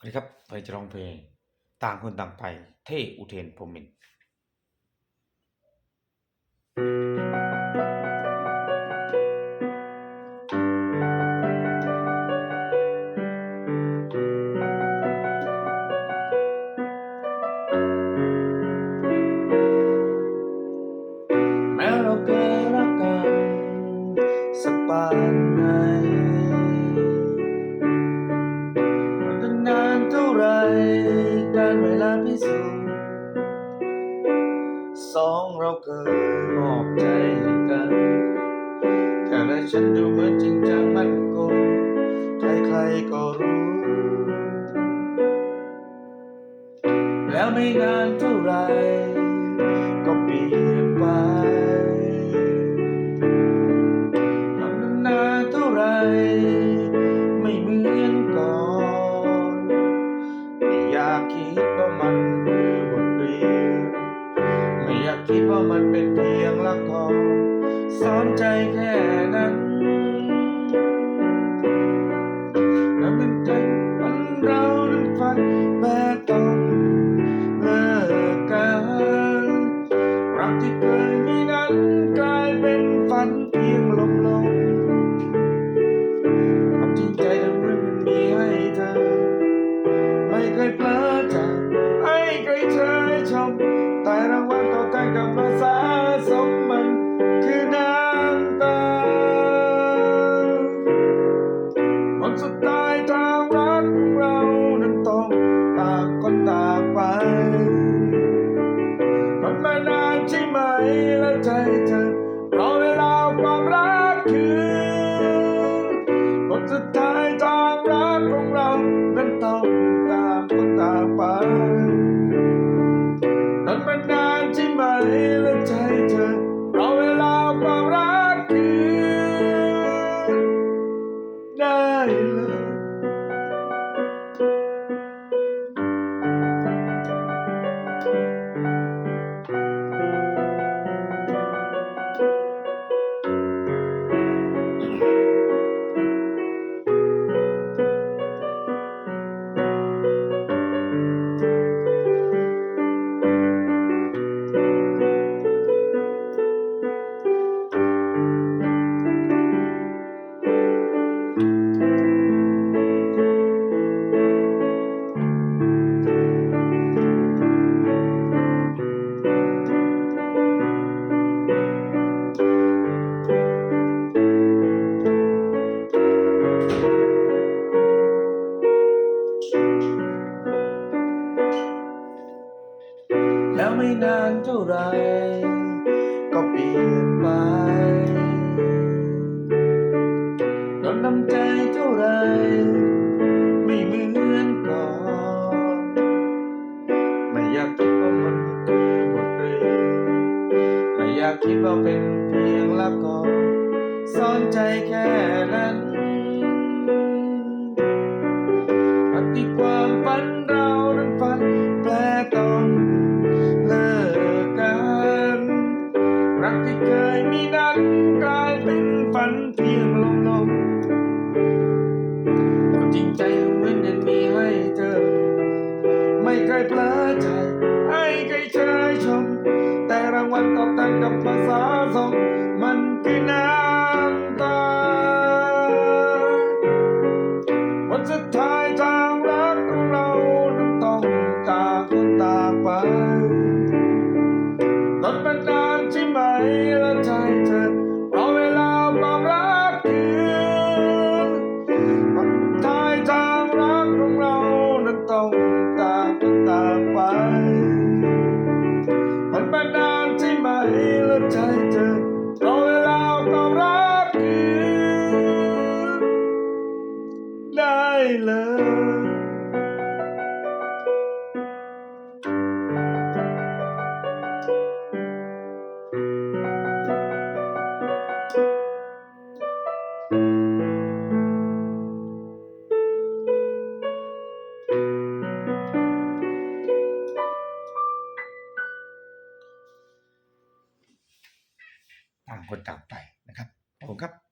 สวัสดีครับไปจะร้องเพลงต่างคนต่างไป เท่อุเทนพรมิน เราเคยมอบใจกันเธอและฉันดูเหมือนจริงจังมั่นคงใครๆก็รู้ แล้วไม่นานเท่าไร ก็เปลี่ยนไปมันนานเท่าไร คิดว่ามันเป็นเพียงละครสอนใจแค่นั้นแล้วมันใจมันเรานั้นฝันแม้ต้องเลิกกันรักที่เคยมีนั้นกลายเป็นฝันเพียงลมลม สุดท้ายทางรักของเรานั้นต้องต่างคนต่างไปมันมานานใช่ไหมและใจเธอรอเวลาความรักคือวันสุดท้ายทางรักของเรานั้นต้องตางคนตามไปานเท่าไร ก็เปลี่ยนไปโดนน้ำใจเท่าไร ไม่เหมือนก่อนไม่อยากคิดว่ามันคือบทเรียนไม่อยากคิดว่าเป็นเพียงละครสอนใจแค่นั้น กับภาษาสมมันคือน้ำ ใจเธอรอเวลาความรักคืนได้เลย คนต่างไปนะครับขอบคุณครับ